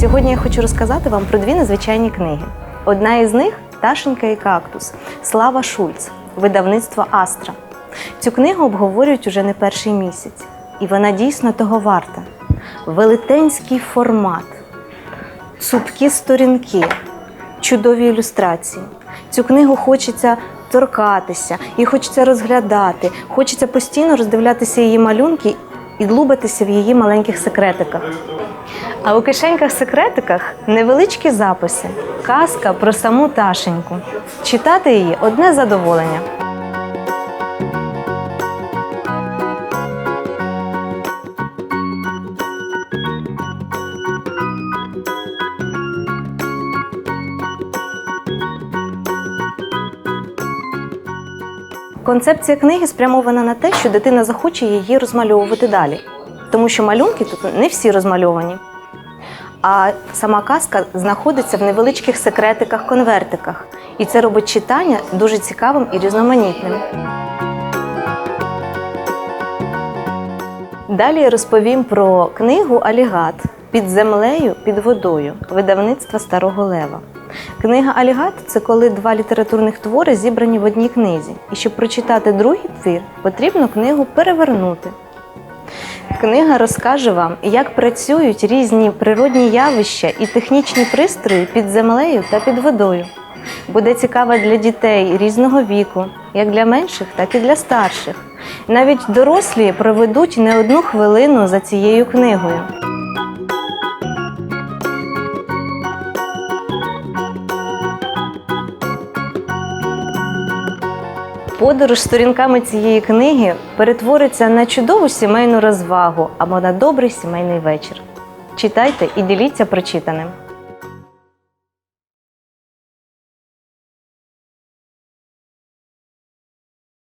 Сьогодні я хочу розказати вам про дві незвичайні книги. Одна із них Ташенька і кактус Слава Шульц, видавництво Астра. Цю книгу обговорюють уже не перший місяць, і вона дійсно того варта. Велетенський формат, цупкі сторінки, чудові ілюстрації. Цю книгу хочеться торкатися, її хочеться розглядати, хочеться постійно роздивлятися її малюнки і длубатися в її маленьких секретиках. А у кишеньках секретиках невеличкі записи, казка про саму Ташеньку. Читати її одне задоволення. Концепція книги спрямована на те, що дитина захоче її розмальовувати далі, тому що малюнки тут не всі розмальовані. А сама казка знаходиться в невеличких секретиках, конвертиках, і це робить читання дуже цікавим і різноманітним. Далі я розповім про книгу Алігат під землею, під водою видавництва Старого Лева. Книга Алігат це коли два літературних твори зібрані в одній книзі. І щоб прочитати другий твір, потрібно книгу перевернути. Книга розкаже вам, як працюють різні природні явища і технічні пристрої під землею та під водою. Буде цікава для дітей різного віку, як для менших, так і для старших. Навіть дорослі проведуть не одну хвилину за цією книгою. Подорож сторінками цієї книги перетвориться на чудову сімейну розвагу або на добрий сімейний вечір. Читайте і діліться прочитаним.